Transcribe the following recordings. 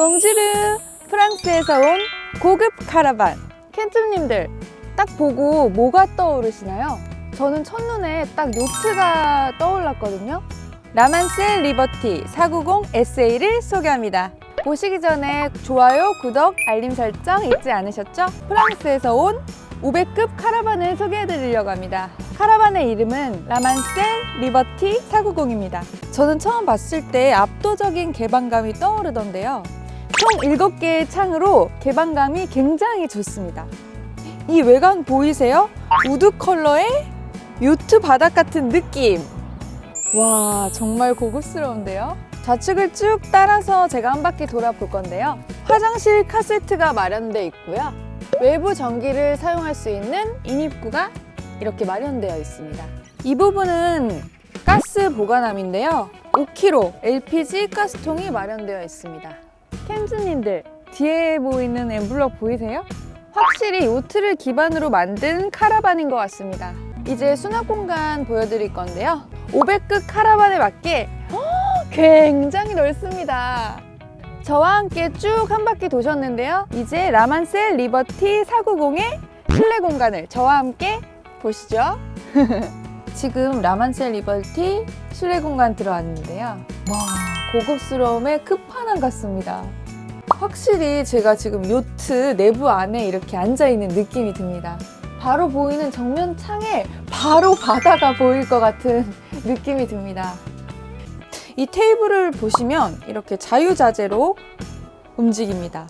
봉지르 프랑스에서 온 고급 카라반 캔츠님들 딱 보고 뭐가 떠오르시나요? 저는 첫눈에 딱 요트가 떠올랐거든요 라만셀 리버티 490 SA를 소개합니다 보시기 전에 좋아요, 구독, 알림 설정 잊지 않으셨죠? 프랑스에서 온 500급 카라반을 소개해 드리려고 합니다. 카라반의 이름은 라만셀 리버티 490입니다. 저는 처음 봤을 때 압도적인 개방감이 떠오르던데요. 총 7개의 창으로 개방감이 굉장히 좋습니다. 이 외관 보이세요? 우드 컬러의 요트 바닥 같은 느낌. 와, 정말 고급스러운데요? 좌측을 쭉 따라서 제가 한 바퀴 돌아볼 건데요. 화장실 카세트가 마련되어 있고요. 외부 전기를 사용할 수 있는 인입구가 이렇게 마련되어 있습니다. 이 부분은 가스 보관함인데요. 5kg LPG 가스통이 마련되어 있습니다. 캠즈님들 뒤에 보이는 엠블럭 보이세요? 확실히 요트를 기반으로 만든 카라반인 것 같습니다. 이제 수납 공간 보여드릴 건데요. 500급 카라반에 맞게 어, 굉장히 넓습니다. 저와 함께 쭉 한 바퀴 도셨는데요. 이제 라만셀 리버티 490의 실내 공간을 저와 함께 보시죠. 지금 라만셀 리버티 실내 공간 들어왔는데요. 와, 고급스러움의 끝판왕 같습니다. 확실히 제가 지금 요트 내부 안에 이렇게 앉아있는 느낌이 듭니다. 바로 보이는 정면 창에 바로 바다가 보일 것 같은 느낌이 듭니다. 이 테이블을 보시면 이렇게 자유자재로 움직입니다.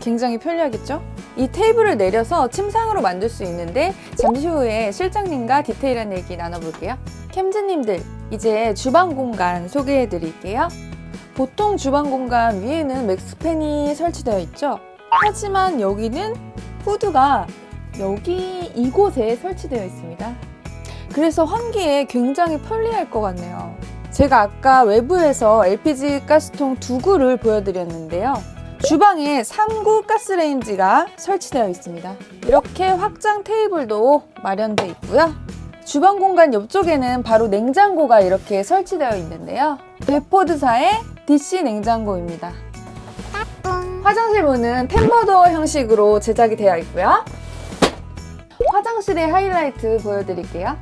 굉장히 편리하겠죠? 이 테이블을 내려서 침상으로 만들 수 있는데 잠시 후에 실장님과 디테일한 얘기 나눠볼게요. 캠즈님들 이제 주방 공간 소개해 드릴게요. 보통 주방 공간 위에는 맥스팬이 설치되어 있죠. 하지만 여기는 후드가 여기 이곳에 설치되어 있습니다. 그래서 환기에 굉장히 편리할 것 같네요. 제가 아까 외부에서 LPG 가스통 두 구를 보여드렸는데요. 주방에 3구 가스레인지가 설치되어 있습니다. 이렇게 확장 테이블도 마련되어 있고요. 주방 공간 옆쪽에는 바로 냉장고가 이렇게 설치되어 있는데요. 베포드사의 DC 냉장고입니다. 화장실 문은 템버도어 형식으로 제작이 되어 있고요. 화장실의 하이라이트 보여드릴게요.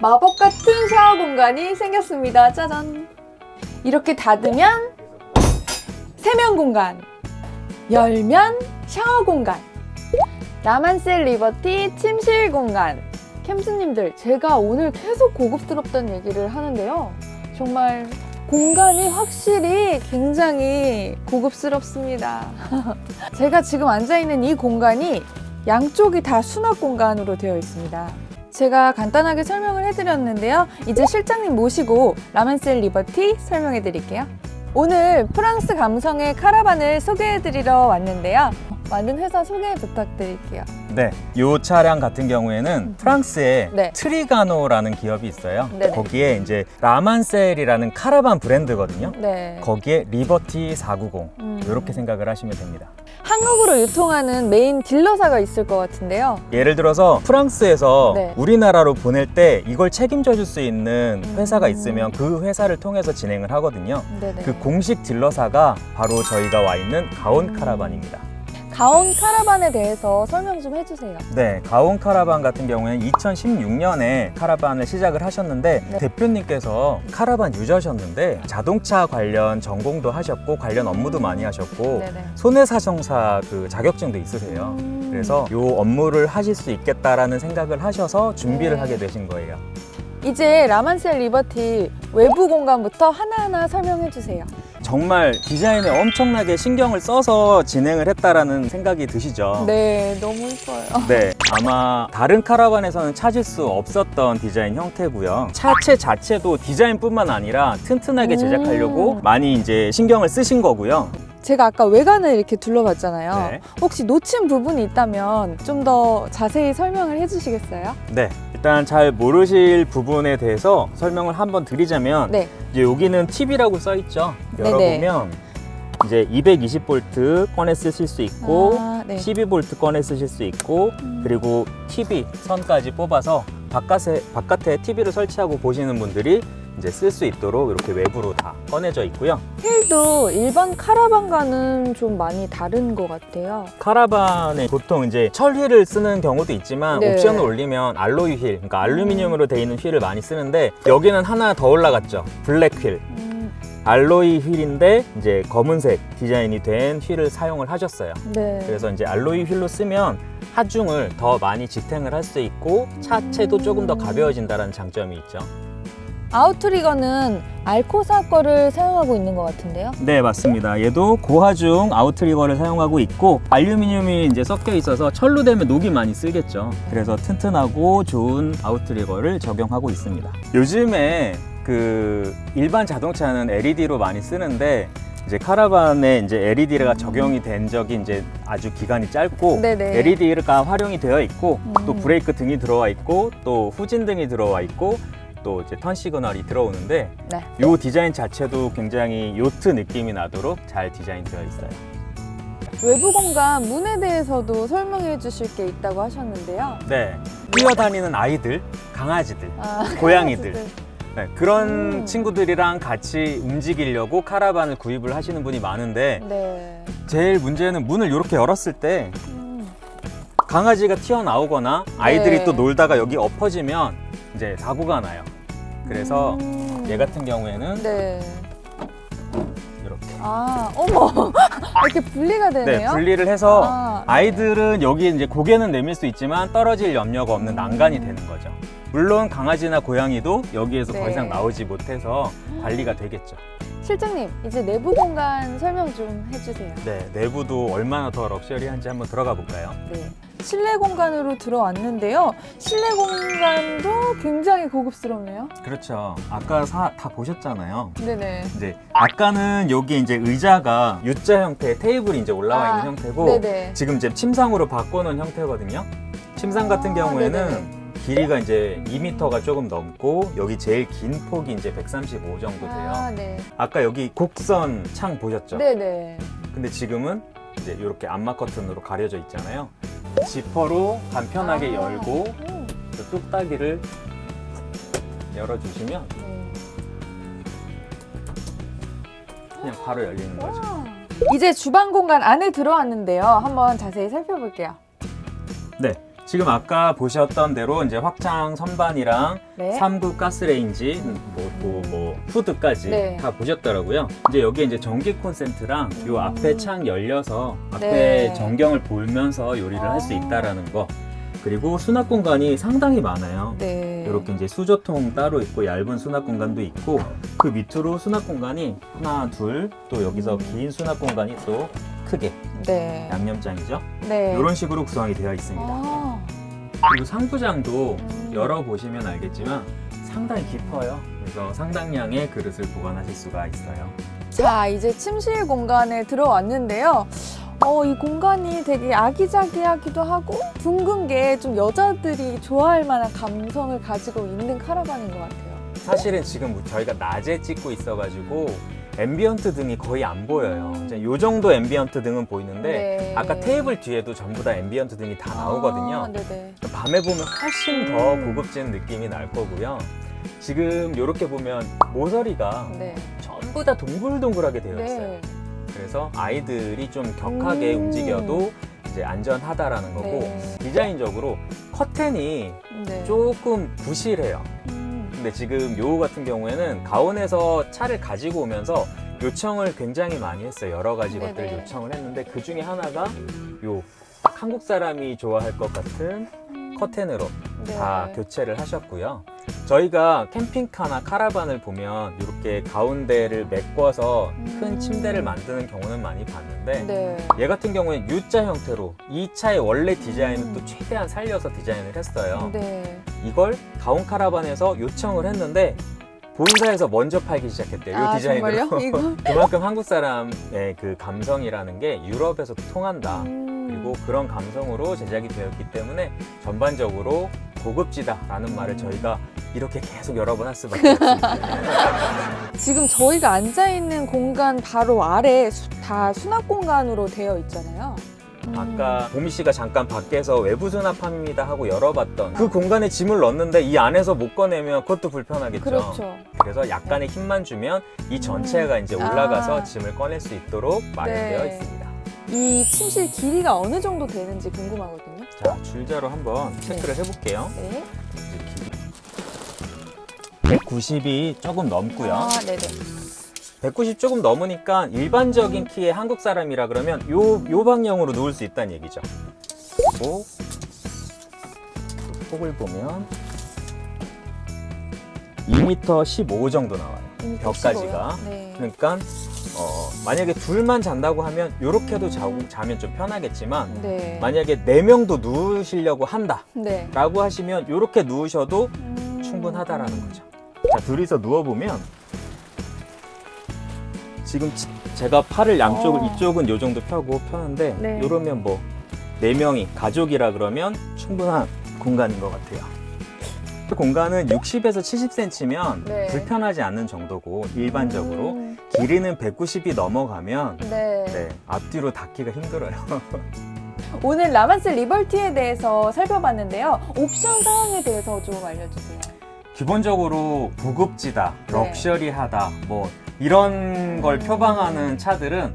마법 같은 샤워 공간이 생겼습니다. 짜잔. 이렇게 닫으면 세면 공간, 열면 샤워 공간, 라만셀 리버티 침실 공간. 캠스님들, 제가 오늘 계속 고급스럽다는 얘기를 하는데요. 정말 공간이 확실히 굉장히 고급스럽습니다. 제가 지금 앉아있는 이 공간이 양쪽이 다 수납 공간으로 되어 있습니다. 제가 간단하게 설명을 해드렸는데요. 이제 실장님 모시고 라멘셀 리버티 설명해 드릴게요. 오늘 프랑스 감성의 카라반을 소개해 드리러 왔는데요. 만든 회사 소개 부탁드릴게요. 네, 이 차량 같은 경우에는 프랑스에 네. 트리가노라는 기업이 있어요. 네네. 거기에 이제 라만셀이라는 카라반 브랜드거든요. 네. 거기에 리버티 490 음. 이렇게 생각을 하시면 됩니다. 한국으로 유통하는 메인 딜러사가 있을 것 같은데요. 예를 들어서 프랑스에서 네. 우리나라로 보낼 때 이걸 책임져 줄 수 있는 회사가 음. 있으면 그 회사를 통해서 진행을 하거든요. 네네. 그 공식 딜러사가 바로 저희가 와 있는 가온 음. 카라반입니다. 가온 카라반에 대해서 설명 좀 해주세요. 네, 가온 카라반 같은 경우에는 2016년에 카라반을 시작을 하셨는데 네. 대표님께서 카라반 유저셨는데 자동차 관련 전공도 하셨고 관련 업무도 많이 하셨고 네네. 손해사정사 그 자격증도 있으세요. 음. 그래서 이 업무를 하실 수 있겠다라는 생각을 하셔서 준비를 네. 하게 되신 거예요. 이제 라만셀 리버티 외부 공간부터 하나하나 설명해 주세요. 정말 디자인에 엄청나게 신경을 써서 진행을 했다라는 생각이 드시죠? 네, 너무 예뻐요. 네, 아마 다른 카라반에서는 찾을 수 없었던 디자인 형태고요. 차체 자체도 디자인뿐만 아니라 튼튼하게 음. 제작하려고 많이 이제 신경을 쓰신 거고요. 제가 아까 외관을 이렇게 둘러봤잖아요. 네. 혹시 놓친 부분이 있다면 좀 더 자세히 설명을 해주시겠어요? 네, 일단 잘 모르실 부분에 대해서 설명을 한번 드리자면 네. 이제 여기는 TV라고 써 있죠. 네네. 열어보면 이제 220V 꺼내 쓰실 수 있고 아, 네. 12V 꺼내 쓰실 수 있고 그리고 TV 선까지 뽑아서 바깥에 바깥에 TV를 설치하고 보시는 분들이 이제 쓸 수 있도록 이렇게 외부로 다 꺼내져 있고요. 휠도 일반 카라반과는 좀 많이 다른 것 같아요. 카라반에 보통 이제 철 휠을 쓰는 경우도 있지만 네. 옵션을 올리면 알로이 휠, 그러니까 알루미늄으로 되어 있는 휠을 많이 쓰는데 여기는 하나 더 올라갔죠. 블랙 휠. 음, 알로이 휠인데 이제 검은색 디자인이 된 휠을 사용을 하셨어요. 네. 그래서 이제 알로이 휠로 쓰면 하중을 더 많이 지탱을 할 수 있고 차체도 조금 더 가벼워진다는 장점이 있죠. 아우트리거는 알코사 거를 사용하고 있는 것 같은데요. 네, 맞습니다. 얘도 고하중 아우트리거를 사용하고 있고 알루미늄이 이제 섞여 있어서 철로 되면 녹이 많이 쓸겠죠. 그래서 튼튼하고 좋은 아우트리거를 적용하고 있습니다. 요즘에 그 일반 자동차는 LED로 많이 쓰는데 이제 카라반에 이제 LED가 적용이 된 적이 이제 아주 기간이 짧고 네네. LED가 활용이 되어 있고 또 음. 브레이크 등이 들어와 있고 또 후진 등이 들어와 있고 또 이제 턴 시그널이 들어오는데 네. 이 디자인 자체도 굉장히 요트 느낌이 나도록 잘 디자인되어 있어요. 외부 공간 문에 대해서도 설명해 주실 게 있다고 하셨는데요. 네. 뛰어다니는 아이들, 강아지들, 아, 고양이들 네, 그런 음. 친구들이랑 같이 움직이려고 카라반을 구입을 하시는 분이 많은데 네. 제일 문제는 문을 이렇게 열었을 때 음, 강아지가 튀어나오거나 아이들이 네. 또 놀다가 여기 엎어지면 이제 사고가 나요. 그래서 음. 얘 같은 경우에는 네. 이렇게 아, 어머. 이렇게 분리가 네, 되네요. 분리를 해서 아, 아이들은 여기 이제 고개는 내밀 수 있지만 떨어질 염려가 없는 음. 난간이 되는 거죠. 물론 강아지나 고양이도 여기에서 더 네. 이상 나오지 못해서 관리가 되겠죠. 실장님, 이제 내부 공간 설명 좀 해주세요. 네, 내부도 얼마나 더 럭셔리한지 한번 들어가 볼까요? 네. 실내 공간으로 들어왔는데요. 실내 공간도 굉장히 고급스럽네요. 그렇죠. 아까 사- 다 보셨잖아요. 네네. 이제 아까는 여기 이제 의자가 U자 형태의 테이블이 이제 올라와 아, 있는 형태고 네네. 지금 이제 침상으로 바꿔놓은 형태거든요. 침상 같은 아, 경우에는 네네네. 길이가 이제 2m가 조금 넘고 여기 제일 긴 폭이 이제 135 정도 돼요. 아, 네. 아까 여기 곡선 창 보셨죠? 네네. 근데 지금은 이제 이렇게 암막 커튼으로 가려져 있잖아요. 지퍼로 간편하게 아. 열고 음, 그 뚝딱이를 열어주시면 네. 그냥 바로 열리는 거죠. 와. 이제 주방 공간 안에 들어왔는데요. 한번 자세히 살펴볼게요. 네. 지금 아까 보셨던 대로 이제 확장 선반이랑 네. 3구 가스레인지, 뭐, 뭐, 뭐 후드까지 네. 다 보셨더라고요. 이제 여기에 이제 전기 콘센트랑 요 음. 앞에 창 열려서 앞에 네. 전경을 보면서 요리를 할수 아. 있다라는 거. 그리고 수납 공간이 상당히 많아요. 네. 이렇게 이제 수저통 따로 있고 얇은 수납 공간도 있고 그 밑으로 수납 공간이 하나 둘 또 여기서 음. 긴 수납 공간이 또 크게 네. 양념장이죠. 네. 이런 식으로 구성이 되어 있습니다. 아. 그리고 상부장도 음. 열어보시면 알겠지만 상당히 깊어요. 그래서 상당량의 그릇을 보관하실 수가 있어요. 자, 이제 침실 공간에 들어왔는데요. 어, 이 공간이 되게 아기자기하기도 하고 둥근 게 좀 여자들이 좋아할 만한 감성을 가지고 있는 카라반인 것 같아요. 사실은 지금 저희가 낮에 찍고 있어가지고 앰비언트 등이 거의 안 보여요. 음. 이제 요 정도 앰비언트 등은 보이는데 네. 아까 테이블 뒤에도 전부 다 앰비언트 등이 다 나오거든요. 아, 네네. 밤에 보면 훨씬 더 음. 고급진 느낌이 날 거고요. 지금 이렇게 보면 모서리가 네. 전부 다 동글동글하게 되어 있어요. 네. 그래서 아이들이 좀 격하게 음. 움직여도 이제 안전하다라는 거고 네. 디자인적으로 커튼이 네. 조금 부실해요. 음. 근데 지금 요 같은 경우에는 가온에서 차를 가지고 오면서 요청을 굉장히 많이 했어요. 여러 가지 네네. 것들을 요청을 했는데 그 중에 하나가 요 한국 사람이 좋아할 것 같은 커튼으로 네. 다 교체를 하셨고요. 저희가 캠핑카나 카라반을 보면 이렇게 가운데를 메꿔서 큰 음. 침대를 만드는 경우는 많이 봤는데 네. 얘 같은 경우는 U자 형태로 이 차의 원래 디자인을 음. 또 최대한 살려서 디자인을 했어요. 네. 이걸 가온 카라반에서 요청을 했는데 본사에서 먼저 팔기 시작했대요. 이 아, 디자인으로. 정말요? 이거? 그만큼 한국 사람의 그 감성이라는 게 유럽에서도 통한다. 음. 그리고 그런 감성으로 제작이 되었기 때문에 전반적으로 고급지다라는 말을 저희가 이렇게 계속 여러 번 할 수밖에 없습니다. 지금 저희가 앉아 있는 공간 바로 아래 수- 다 수납 공간으로 되어 있잖아요. 음. 아까 보미 씨가 잠깐 밖에서 외부 수납함입니다 하고 열어봤던 그 공간에 짐을 넣었는데 이 안에서 못 꺼내면 그것도 불편하겠죠. 그렇죠. 그래서 약간의 힘만 주면 이 전체가 이제 올라가서 아. 짐을 꺼낼 수 있도록 마련되어 네. 있습니다. 이 침실 길이가 어느 정도 되는지 궁금하거든요. 자, 줄자로 한번 체크를 해볼게요. 네. 이제 길이 190이 조금 넘고요. 아, 네네. 190 조금 넘으니까 일반적인 키의 한국 사람이라 그러면 요, 요 방향으로 누울 수 있다는 얘기죠. 그리고 폭을 보면 2m 15 정도 나와요. 벽까지가. 115요? 네. 그러니까 어, 만약에 둘만 잔다고 하면 이렇게도 자고 자면 좀 편하겠지만 네. 만약에 네 명도 누우시려고 한다라고 네. 하시면 이렇게 누우셔도 음. 충분하다라는 거죠. 자, 둘이서 누워보면 지금 치- 제가 팔을 양쪽을 어. 이쪽은 요 정도 펴고 펴는데 네. 이러면 뭐 네 명이 가족이라 그러면 충분한 공간인 것 같아요. 그 공간은 60에서 70cm면 네. 불편하지 않는 정도고 일반적으로 음. 길이는 190이 넘어가면 네. 네, 앞뒤로 닿기가 힘들어요. 오늘 라만스 리버티에 대해서 살펴봤는데요. 옵션 사항에 대해서 좀 알려주세요. 기본적으로 고급지다, 네. 럭셔리하다, 뭐 이런 걸 음. 표방하는 차들은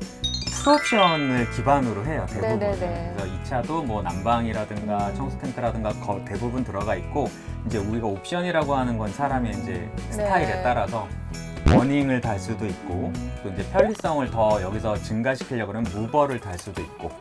풀옵션을 기반으로 해요 대부분. 네네네. 그래서 이 차도 뭐 난방이라든가 음. 청소 탱크라든가 거- 대부분 들어가 있고 이제 우리가 옵션이라고 하는 건 사람의 이제 스타일에 네. 따라서 러닝을 달 수도 있고 또 이제 편리성을 더 여기서 증가시키려고 그러면 무버를 달 수도 있고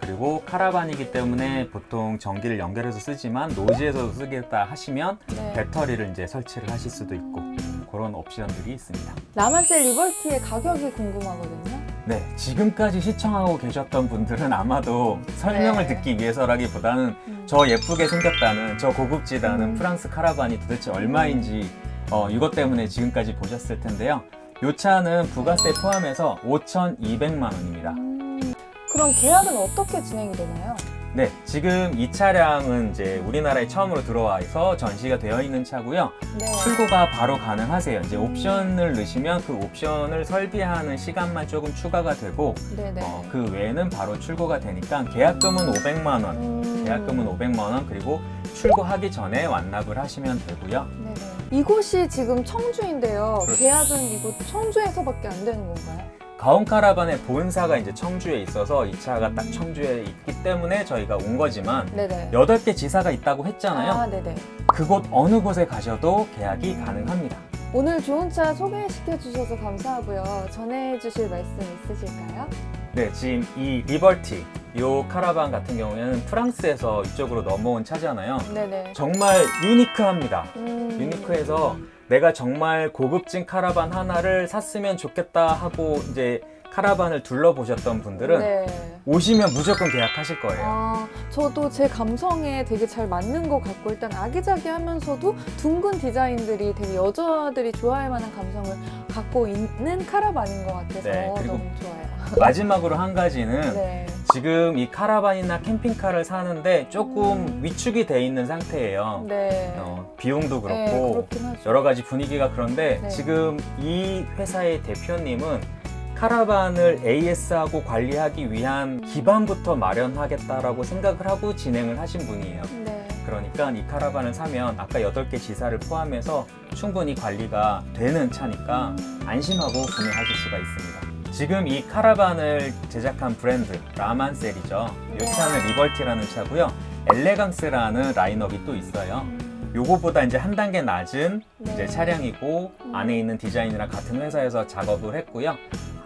그리고 카라반이기 때문에 보통 전기를 연결해서 쓰지만 노지에서도 쓰겠다 하시면 네. 배터리를 이제 설치를 하실 수도 있고 그런 옵션들이 있습니다. 라만스 리버티의 가격이 궁금하거든요. 네, 지금까지 시청하고 계셨던 분들은 아마도 설명을 네. 듣기 위해서라기보다는 음. 저 예쁘게 생겼다는 저 고급지다는 음. 프랑스 카라반이 도대체 얼마인지 어, 이것 때문에 지금까지 보셨을 텐데요. 이 차는 부가세 포함해서 5,200만 원입니다. 음. 그럼 계약은 어떻게 진행이 되나요? 네, 지금 이 차량은 이제 우리나라에 처음으로 들어와서 전시가 되어 있는 차고요. 네. 출고가 바로 가능하세요. 이제 옵션을 넣으시면 그 옵션을 설비하는 시간만 조금 추가가 되고 네네. 어, 그 외에는 바로 출고가 되니까 계약금은 500만 원, 음. 계약금은 500만 원 그리고 출고하기 전에 완납을 하시면 되고요. 네네. 이곳이 지금 청주인데요. 그렇죠. 계약은 이곳 청주에서밖에 안 되는 건가요? 가온 카라반의 본사가 이제 청주에 있어서 이 차가 딱 청주에 있기 때문에 저희가 온 거지만 네네. 8개 지사가 있다고 했잖아요. 아, 네네. 그곳 어느 곳에 가셔도 계약이 가능합니다. 오늘 좋은 차 소개시켜 주셔서 감사하고요. 전해 주실 말씀 있으실까요? 네, 지금 이 리버티, 이 카라반 같은 경우에는 프랑스에서 이쪽으로 넘어온 차잖아요. 네네. 정말 유니크합니다. 음. 유니크해서 내가 정말 고급진 카라반 하나를 샀으면 좋겠다 하고 이제 카라반을 둘러보셨던 분들은 네. 오시면 무조건 계약하실 거예요. 아, 저도 제 감성에 되게 잘 맞는 것 같고 일단 아기자기하면서도 둥근 디자인들이 되게 여자들이 좋아할 만한 감성을 갖고 있는 카라반인 것 같아서 네, 그리고 너무 좋아요. 마지막으로 한 가지는 네. 지금 이 카라반이나 캠핑카를 사는데 조금 위축이 돼 있는 상태예요. 네. 어, 비용도 네, 그렇고 그렇긴 하죠. 여러 가지 분위기가 그런데 네. 지금 이 회사의 대표님은 카라반을 AS하고 관리하기 위한 기반부터 마련하겠다라고 생각을 하고 진행을 하신 분이에요. 네. 그러니까 이 카라반을 사면 아까 8개 지사를 포함해서 충분히 관리가 되는 차니까 안심하고 구매하실 수가 있습니다. 지금 이 카라반을 제작한 브랜드 라만셀이죠. 이 네. 차는 리벌티라는 차고요. 엘레강스라는 라인업이 또 있어요. 요거보다 이제 한 단계 낮은 네. 이제 차량이고 음. 안에 있는 디자인이랑 같은 회사에서 작업을 했고요.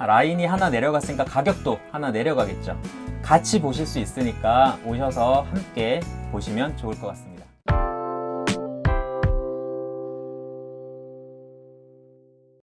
라인이 하나 내려갔으니까 가격도 하나 내려가겠죠. 같이 보실 수 있으니까 오셔서 함께 보시면 좋을 것 같습니다.